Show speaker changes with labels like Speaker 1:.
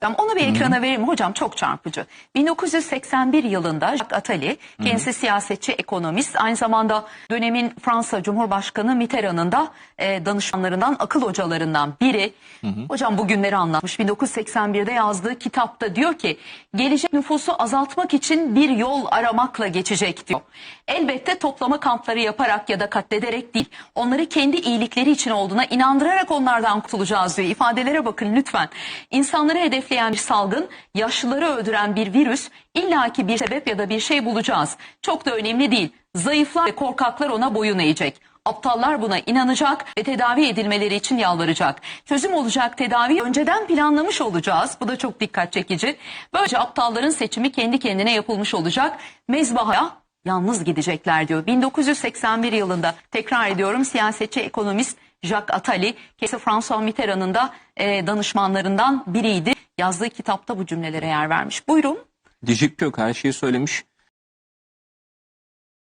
Speaker 1: Tamam, Onu bir ekrana mi hocam? Çok çarpıcı. 1981 yılında Jacques Attali, kendisi siyasetçi, ekonomist, aynı zamanda dönemin Fransa Cumhurbaşkanı Mitterrand'ın da e, danışmanlarından, akıl hocalarından biri. Hocam bu günleri anlatmış. 1981'de yazdığı kitapta diyor ki, gelecek nüfusu azaltmak için bir yol aramakla geçecek diyor. Elbette toplama kampları yaparak ya da katlederek değil, onları kendi iyilikleri için olduğuna inandırarak onlardan kurtulacağız diyor. İfadelere bakın lütfen. İnsanları hedefleyen bir salgın, yaşlıları öldüren bir virüs, illaki bir sebep ya da bir şey bulacağız. Çok da önemli değil. Zayıflar ve korkaklar ona boyun eğecek. Aptallar buna inanacak ve tedavi edilmeleri için yalvaracak. Çözüm olacak tedavi önceden planlamış olacağız. Bu da çok dikkat çekici. Böylece aptalların seçimi kendi kendine yapılmış olacak. Mezbahaya yalnız gidecekler diyor. 1981 yılında tekrar ediyorum siyasetçi ekonomist Jacques Attali kendisi François Mitterrand'ın da e, danışmanlarından biriydi. Yazdığı kitapta bu cümlelere yer vermiş. Buyurun.
Speaker 2: Diyecek yok her şeyi söylemiş.